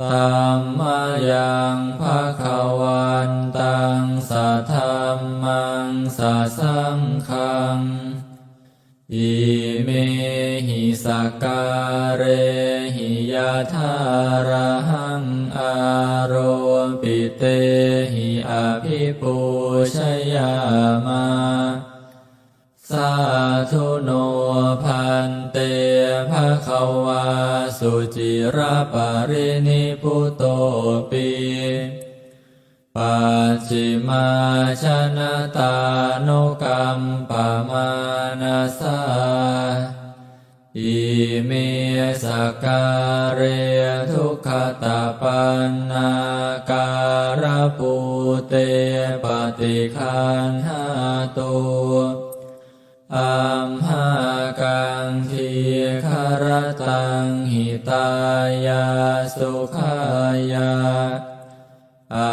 ตัมมายังภะคะวันตังสัทธัมมังสัสังคังอิเมหิสกการเรหิยาธาระหังอารปิเตหิอภิปูชยามาสาธุโนพันเตภะคะวา สุจิระปารินิพุโตปีปัจฉิมาชนะตานุกรรมปมานาสาอิเมสการเรทุกขตาปันนาการปูเตปฏิคันหาตุ อัมหากังทีคารตังหิตายาสุขายาอะ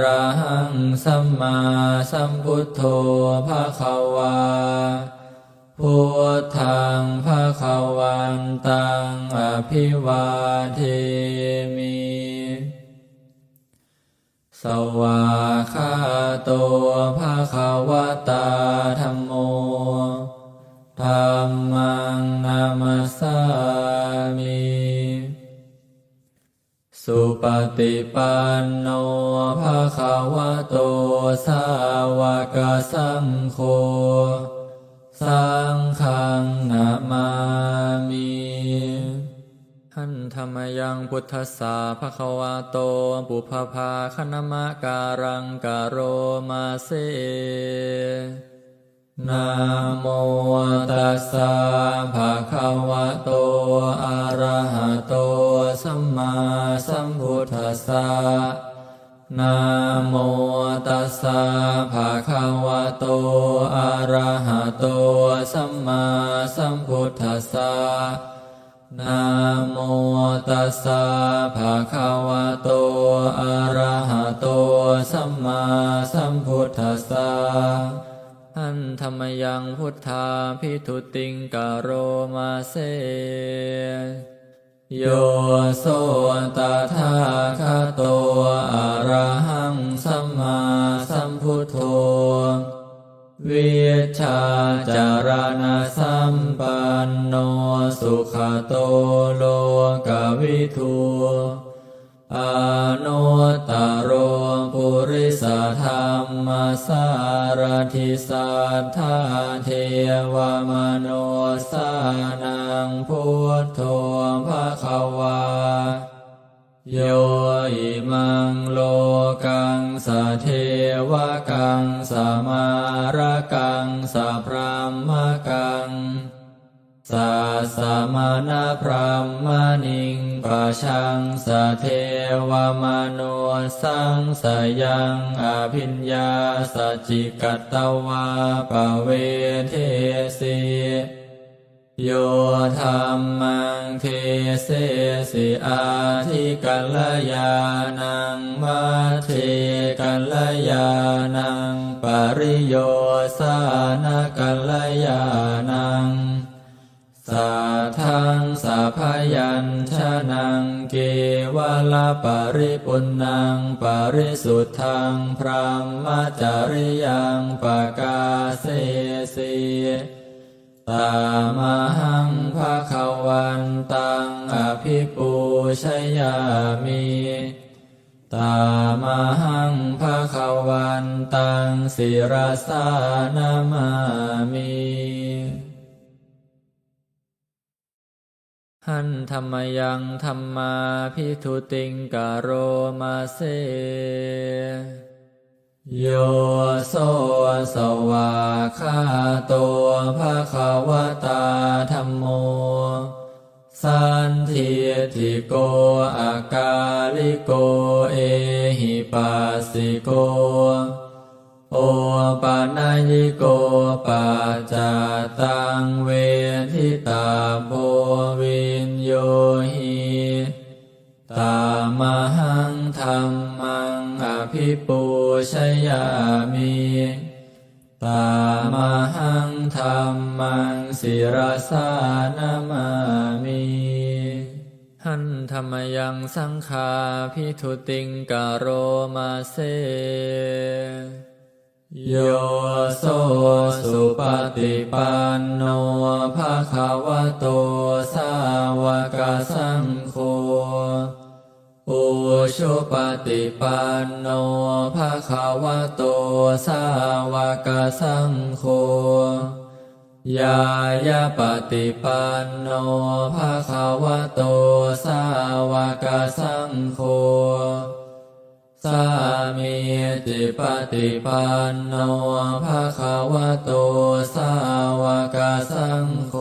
ระหังสัมมาสัมพุทโธภะคะวาพุทธังภะคะวันตังอภิวาเทมิ สวาคาโตภะคะวตาธัมโมธัมมังนามัสามิ สุปฏิปันโนภะคะวโตสาวกสังโฆ สังฆังนามา ธรรมยังพุทธสาภควะโตปุพพาคณมะการังกโรมาเซนะโมตัสสะภะคะวะโต อะระหะโต สัมมาสัมพุทธัสสะนะโมตัสสะภะคะวะโต อะระหะโต สัมมาสัมพุทธัสสะ นะโมตัสสะภะคะวะโต อะระหะโต สัมมาสัมพุทธัสสะอันธรรมยังพุทธาพิทุติงกโรมาเซโยโสตถาคาโต ชาจารณสัมปันโนสุขโตโลกวิทูอนุตตโรปุริสธรรมสารทิสัทธาเทวมโนสานังพุทโธภะคะวาโยอิ สะพรามกังสัสมานะพรามณิงปะชังสเทวมโนสังสยังอภิญญาสจิกัตตวาปเวเทสีโยธรรมังเทเสสิอาทิกัลยานังมัทเทกัลยานัง ปริโยสานกัลยานังสัทังสัพยัญชนังเกวลาปริปุณนังปริสุทธังพรหมจริยังปกาเสสีตามหังภะคะวันตังอภิปูชยามิ ตามหังภะคะวันตังศิรสานามามิหันธรรมยังธรรมาพิทุติงกโรมาเซโยโสสวาคาโตภะคะวตาธัมโม สันทิติโกอากาลิโกเอหิปัสสิโก โอปานายิโกปัจจตังเวทิตาโพวินโยหิตามหังธรรมังอภิปูชยามิตามหังธรรมังศิรสานมา หันธรรมยังสังฆาพิทุติงกโรมาเซโยโสสุปฏิปันโนภะคะวโตสาวกสังโฆอุชุปฏิปันโนภะคะวโตสาวกสังโฆ ยายาปฏิปันโนภะคะวะโตสาวกสังโฆสามีจิปฏิปันโนภะคะวะโตสาวกสังโฆ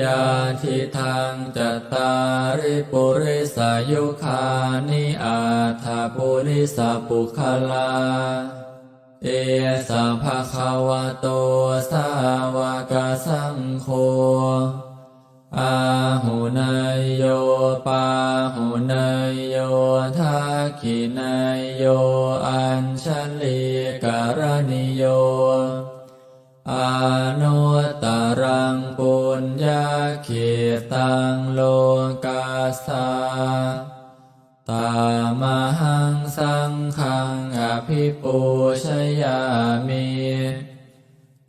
ยาทิทางจตตาริปุริสายุคานิอาถาปุริสปุคลา เอสะภะคะวะโตสาวกสังโฆอาหุนายโยปาหุนายโยทักขินายโยอัญชลีกรณิโยอานุตตรังปุญญาเขตังโลกาสา ตามหังสังฆังอภิปูชยามิ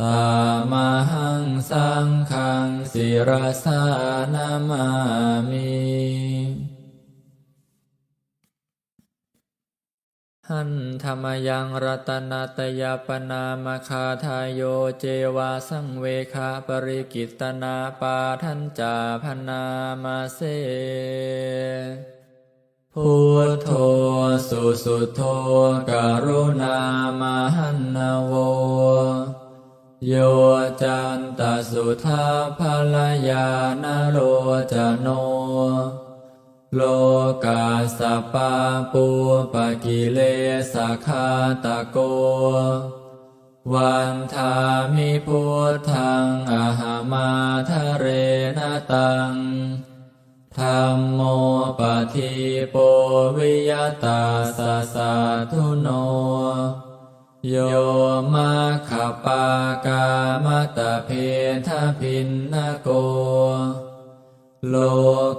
ตามหังสังฆังศิรสานามามิหันธรรมยังรัตนาตยปนามคาทายโยเจวาสังเวคาปริกิตนาปาทันจาพนามาเส พุทโธสุสุโธกรุณามหันนโว โยจันตสุทาภลยานโรจโน โลกาสปาปูปะกิเลสคาตะโก วันทามิพุทธังอาหามาทะเรนตัง ธรรมโมปะทิโปวิยตาสสะทุโน โยมาขปากามตะเพทพินนโก โล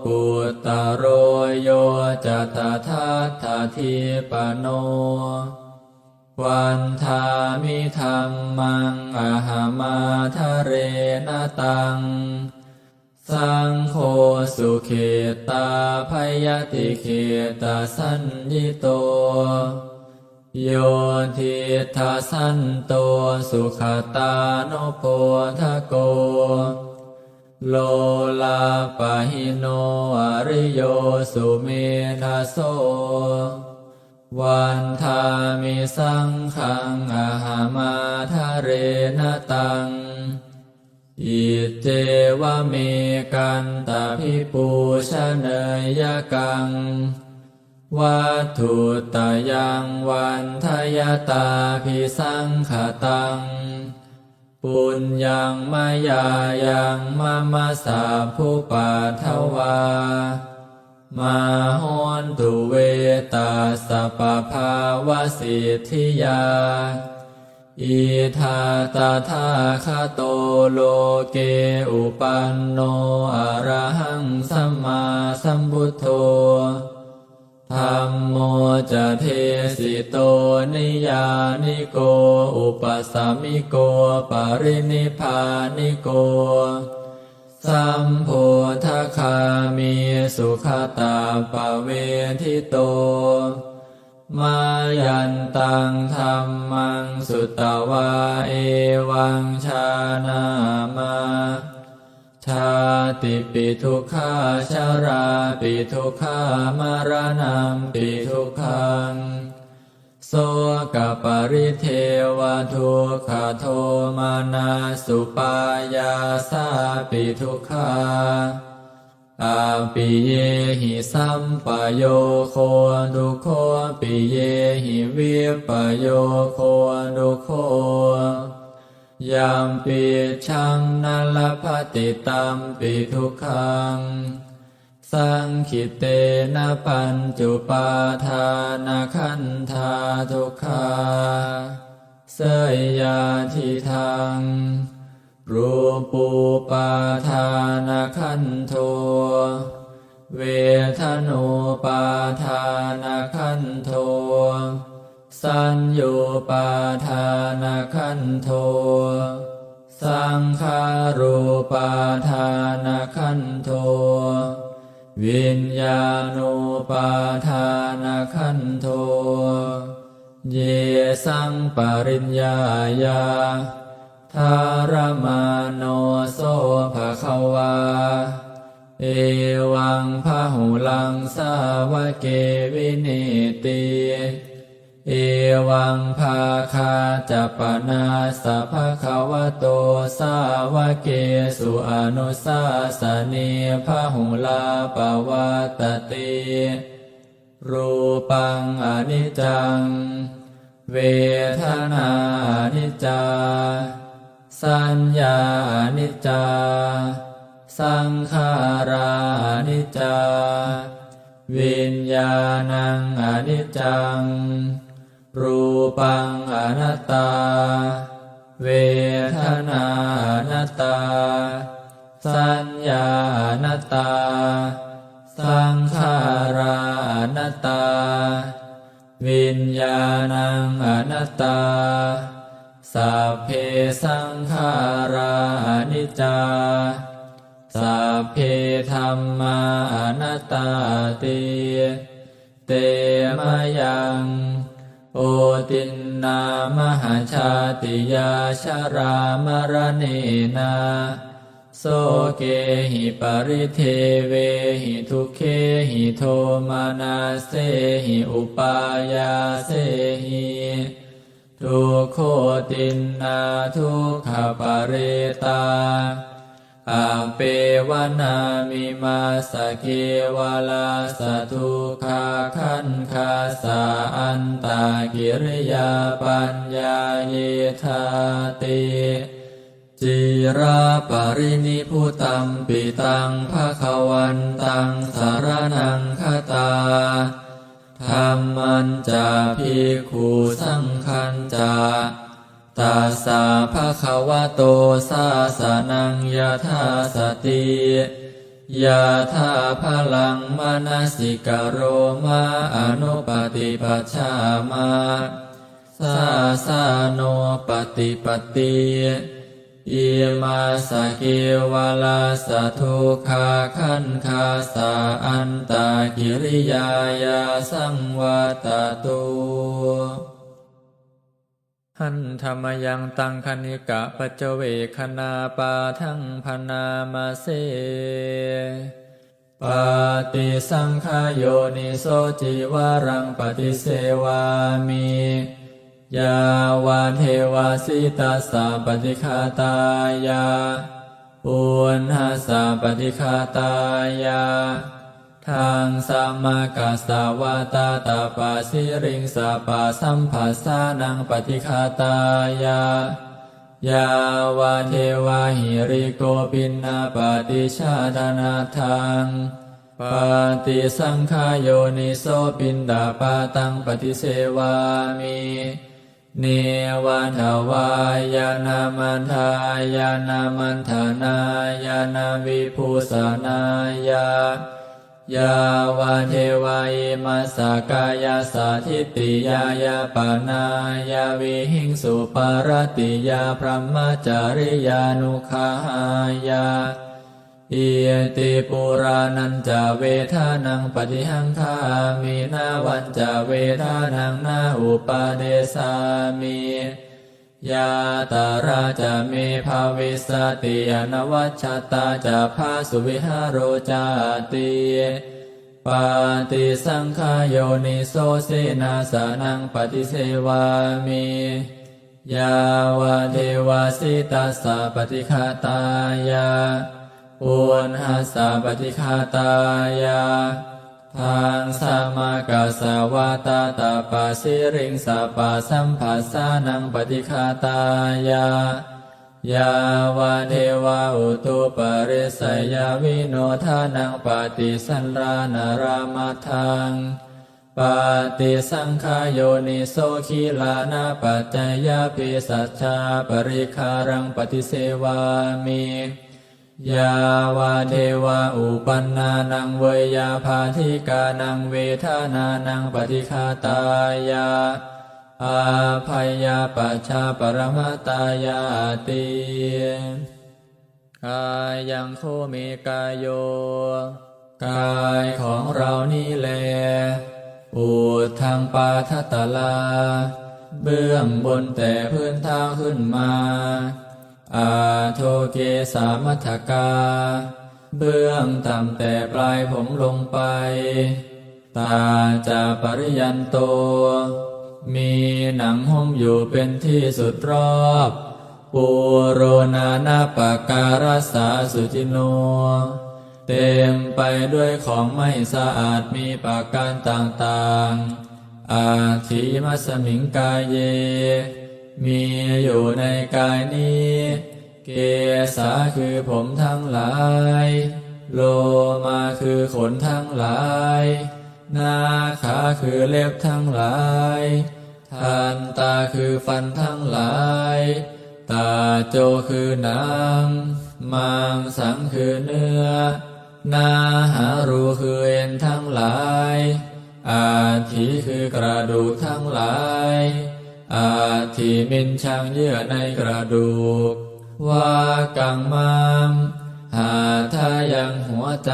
กุตโรโยจะตถาทาทิปโนวันทามิธรรมังอหามาทะเรนตัง สังโฆสุเขตาพยติเขตาสัญญิโต โยทิทาสันโตสุขตาโนโพทโก โลลาปะหิโนอริโยสุเมทาโสวันทามิสังขังอาหามาทะเรนตัง อิเจวเมกันตาพิปูชะเนยกัง วัตถุตายังวันทยตาพิสังขตัง ปุญญังมายายังมามาสาผู้ปาทวา มาหอนตุเวตาสปปภาวสิทธิยา อิทาตาทาคาโตโลเกอุปันโนอรหังสัมมาสัมพุทโธธรรมโมจะเทสิโตนิยานิโก อุปสัมมิโก ปรินิพานิโก สัมโพธคามีสุขตาปเวทิโต มายันตังธรรมั สุตตวาเอวังชานามาชาติปิทุกขาชาราปิทุกขามารณัมปิทุกขังโสโสกปริเทวทุกขโทมานาสุปายาสาปิทุกขา อาปิเยหิสัมปโยโคดุโคปิเยหิวิปโยโคดุโคยามปิชังนัลภติตัมปิทุกขัง สังคิเตนะปัญจุปาทานาคันธาทุกขาเสยยาทิทาง รูปูปาทานาคันโท เวทนูปาทานาคันโท สัญโยปาทานาคันโท สังขารูปาทานาคันโท วิญญาณุปาทานาคันโท เยสังปริญญายา ทารมาโนโสภะคะวา เอวังพะหุลังสาวะเกวินิติเอวังภาคาจะปนาสัพพะคะวะโตสาวะเกสุอนุสาสนีพะหุลาปวัตติรูปังอนิจจัง เวทนาอนิจจา สัญญานิจจา สังขารานิจจา วิญญาณังอนิจจัง รูปังอนัตตา เวทนาอนัตตา สัญญาอนัตตา สังขาราอนัตตา วิญญาณังอนัตตา สัพเพสังขารานิจจาสัพเพธรรมานัตตาติเตมยังโอตินนามหาชาติยาชรามรเนนาโสเกหิปริเทเวหิทุเคหิโทมานาเสหิอุปายาเสหิ ทุกโคตินนาทุกขปาเรตาอาเปวนามิมาสเกวลาสทุขาคันคาสาอันตากิริยาปัญญาเยธาติจิราปรินิพุตัมปิตังภะคะวันตังสารนังคตา ธรรมันจาภิกขุสังคันจาตาสาภะคะวะโตสาสนังยะธาสติยะธาพลังมนสิกโรมาอนุปฏิปัชฌามาสาสาโนปฏิปติ อิมาสกิวลาสทุขาคันคาสาอันตากิริยายาสังวัตตุหันธรรมยังตังคณิกะปัจเวคณาปาทังพนามาเสปฏิสังขโยนิโสจิวารังปฏิเสวามิ ยาวาเทวาสิตาสาปฏิคาตายาปุณหาสาปฏิคาตายาทางสัมมากัสสาวาตาตาปาสิริงสาปาสัมผัสสานังปฏิคาตายายาวาเทวาหิริโกปินนาปฏิชาดานาทังปฏิสังขายโยนิโสปินดาปาตังปฏิเสวามิ เนวันทวายานามันทายานามันธานายานาวิภูสานายายาวาเทวายมัสกายาสาธิติยายาปานายาวิหิงสุปารติยาพระมจาริยานุขายา อิติปุรานันจะเวทานังปฏิหังคามีนาวันจะเวทานังนาอุปาเดสามียาตาราจะเมภาวิสติอนวัชชตาจะพาสุวิหารโรจาติปาติสังขายโยนิโสเสนาสานังปฏิเสวามิยาวเทวาสิตัสปฏิคาตายา อุณหัสสะปฏิคาตายาทางสมากาสาวาตาตาปาสิริงสาปาสัมผัสสานังปฏิคาตายายาวะเทวาอุตุปริสยาวิโนทานังปฏิสันรานารามาทังปาติสังขายโยนิโสขีลานาปัจจยาปิสัชชาปริคารังปฏิเสวามิ ยาวาเทวาอุปันนานังเวยาภาธิกานังเวทานานังปฏิคาตายาอาภัยยาปัชาปรมตายาติกายยังโคเมกายโย กายของเรานี่แลอูดทางปาทัตตลา เบื้องบนแต่พื้นเท้าขึ้นมา อาโทเกสามัทกา เบื้องต่ำแต่ปลายผมลงไป ตาจะปริยันโต มีหนังหุ้มอยู่เป็นที่สุดรอบ ปูโรนานาปาการสสาสุจิโน เต็มไปด้วยของไม่สะอาดมีปาการต่างๆ อาทิมัสมิงกายเย มีอยู่ในกายนี้ เกสาคือผมทั้งหลาย โลมาคือขนทั้งหลาย นาขาคือเล็บทั้งหลายทันตาคือฟันทั้งหลาย ตาโจคือหนังมังสังคือเนื้อ นาหารูคือเอ็นทั้งหลาย อาทิคือกระดูกทั้งหลาย อาทิมินช่างเยื่อในกระดูก ว่ากังมามหาทายังหัวใจ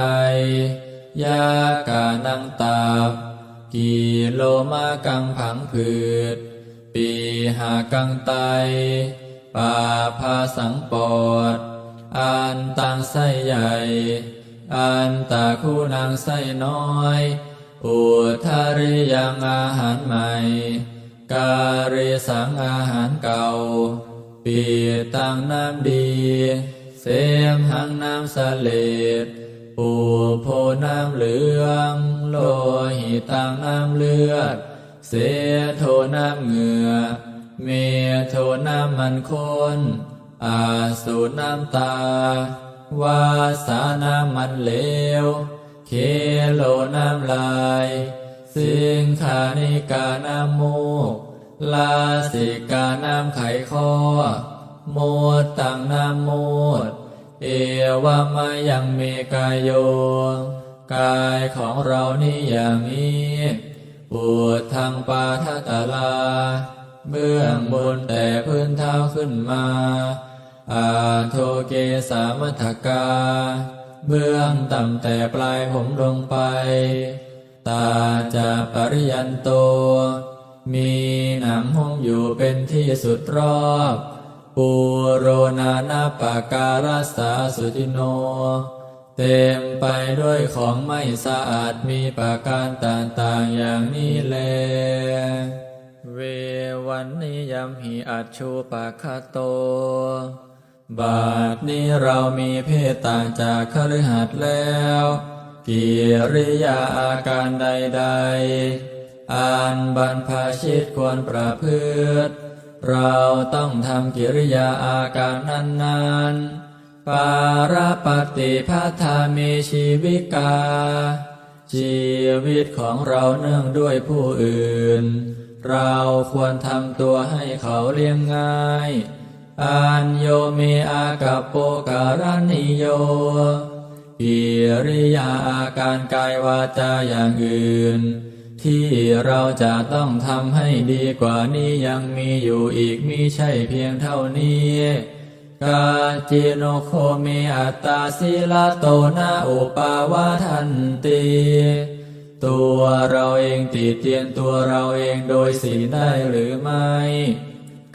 ยากานังตับกีโลมากังผังผืดปีหากังไตปาพาสังปอดอันตังไส้ใหญ่ อันตาคู่นางไส้น้อย อุทาริยังอาหารใหม่ การิสังอาหารเก่า ปีตังน้ำดี เสมหังน้ำสเลดปูโพน้ำเหลือง โลหิตังน้ำเลือด เสโทน้ำเหงื่อ เมโทน้ำมันข้นอาสูน้ำตา วาสาน้ำมันเหลว เคโลน้ำลาย สิงขานิกาน้ำมูกลาสิกาน้ำไขข้อโมดตังน้ำมูดเอวามายังเมกายโย กายของเรานี่อย่างนี้ปวดทางปาทัตลา เบื้องบนแต่พื้นเท้าขึ้นมาอาโทเกสามัทกา เบื้องต่ำแต่ปลายผมลงไป ตาจะปริยันโต มีหนังห้องอยู่เป็นที่สุดรอบ ปูโรนานาปาการสสาสุจิโน เต็มไปด้วยของไม่สะอาดมีปาการต่างๆอย่างนี้แล เววันนิยมหิอัจชูปะคาโตบาทนี้เรามีเพศต่างจากคฤหัสถ์แล้ว กิริยาอาการใดๆอันบรรพชิตควรประพฤติ เราต้องทำกิริยาอาการนั้นๆ ปาราปฏิพัทามีชีวิกา ชีวิตของเราเนื่องด้วยผู้อื่น เราควรทำตัวให้เขาเลี้ยงง่ายอันโยมีอากาโปการณิโย กิริยาอาการกายวาจาอย่างอื่น ที่เราจะต้องทำให้ดีกว่านี้ยังมีอยู่อีกมิใช่เพียงเท่านี้กาจิโนโคมีอัตตาศิลาโตนาอุปาวาทันติตัวเราเองติเตียนตัวเราเองโดยสีลได้หรือไม่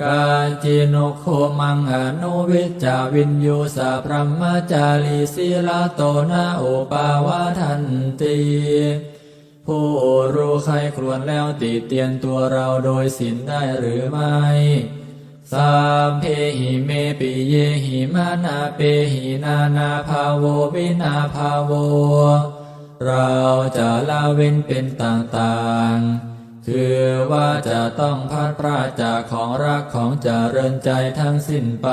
กาจิโนโคมังอนุวิจจาวินยูสาพรหมจารีศีลาโตนาอุปาวาทันตีผู้รู้ใครครวญแล้วติเตียนตัวเราโดยสินได้หรือไม่สามเพหิเมปิเยหิมานาเปหินานาภาโววินาภาโว เราจะละเว้นเป็นต่างๆ คือว่าจะต้องพัดพรากจากของรักของเจริญใจทั้งสิ้นไป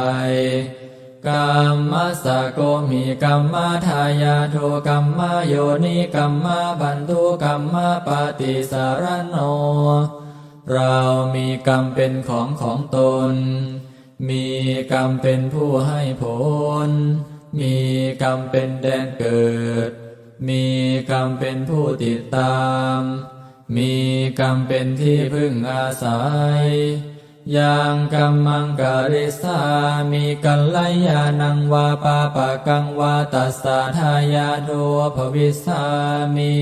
กรรมสะโกมีกรรมทายาโทกรรมโยนิกรรมบันทุกรรมปฏิสารโน เรามีกรรมเป็นของของตน มีกรรมเป็นผู้ให้ผล มีกรรมเป็นแดนเกิด มีกรรมเป็นผู้ติดตาม มีกรรมเป็นที่พึ่งอาศัยยังกัมมังกริสามีกัลยานังวาปาปะกังวาตัสสะทายาโดภวิสามี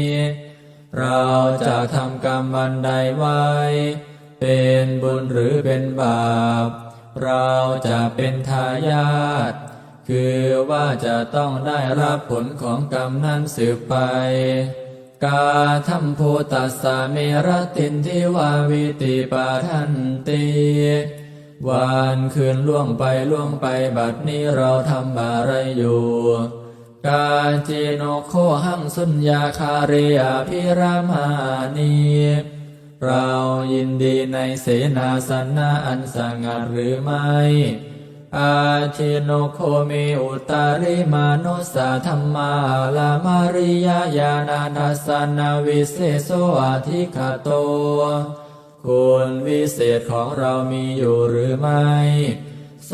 เราจะทำกรรมบันใดไว้ เป็นบุญหรือเป็นบาป เราจะเป็นทายาทคือว่าจะต้องได้รับผลของกรรมนั้นสืบไป กาทัมโพตัสสะเมรตินทิวาวิติปาทันติวันคืนล่วงไปล่วงไปบัดนี้เราทำอะไรอยู่ กาจิโนโคหังสุญญาคาเรอภิรามานีเรายินดีในเสนาสนะอันสงัดหรือไม่ อาชิโนโคมิอุตาริมานุสาธรรมาลามาริยญาณาทัสนาวิเศษโสอธิคาโต คุณวิเศษของเรามีอยู่หรือไม่โซ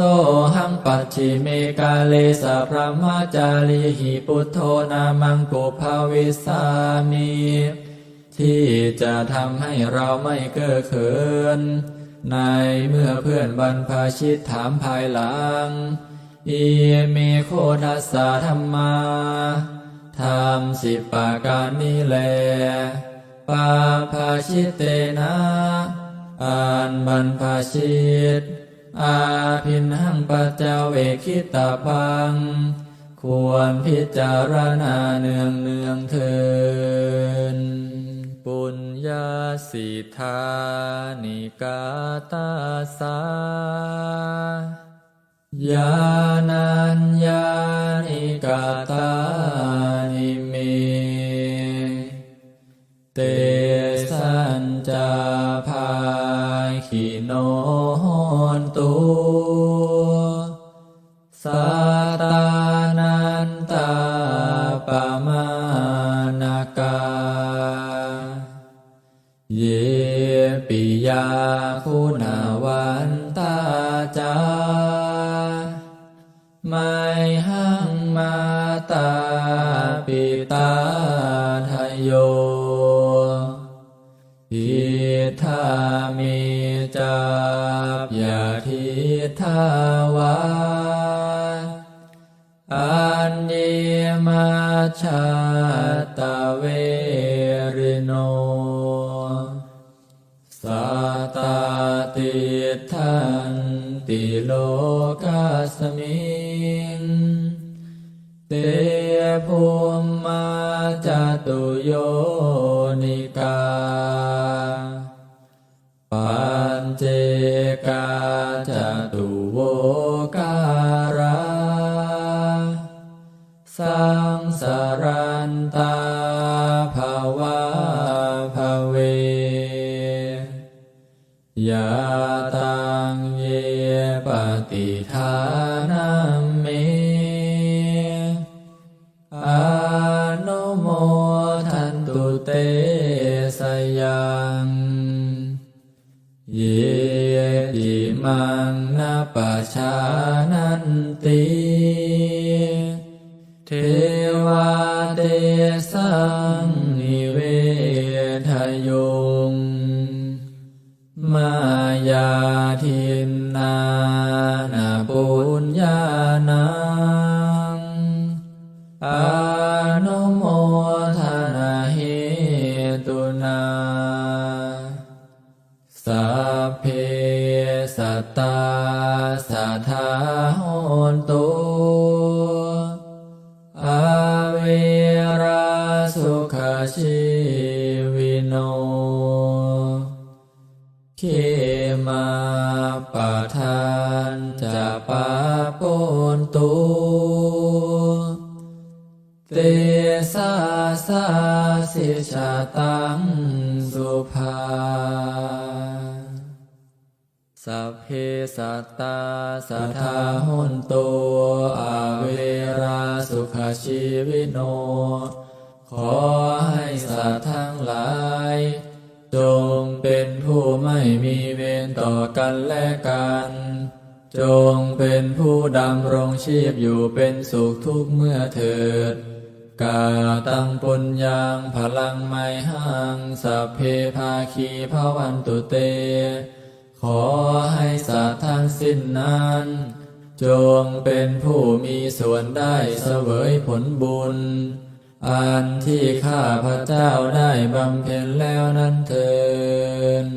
หังปัจฉิเมกาเลสะพระมาจารีหิปุตโธนามังกุภาวิสามี ที่จะทำให้เราไม่เก้อเขิน ในเมื่อเพื่อนบรรพชิตถามภายหลังอีเมโคทัสสะธรรมาทำสิบประการนี้แล ปาภาชิตเตนะอันบรรพชิต อาพินหังปัจเจเวคิตาพัง ควรพิจารณาเนืองเนืองเทิน ปุญญาสิทธานิกาตาสายานัญญานิกาตานิเม เตสัญจาภาคิโนโหนตุสั นิกา ยาทินนานา อาเวราสุขชีวิโน ขอให้สัตว์ทั้งหลาย จงเป็นผู้ไม่มีเวรต่อกันและกัน จงเป็นผู้ดำรงชีพอยู่เป็นสุขทุกเมื่อเถิดกาตังปุญญังพลังไมหังสัพเพภาคีพวันตุเต ขอให้สัตว์ทั้งสิ้นนั้น จงเป็นผู้มีส่วนได้เสวยผลบุญ อันที่ข้าพระเจ้าได้บำเพ็ญแล้วนั้นเถิด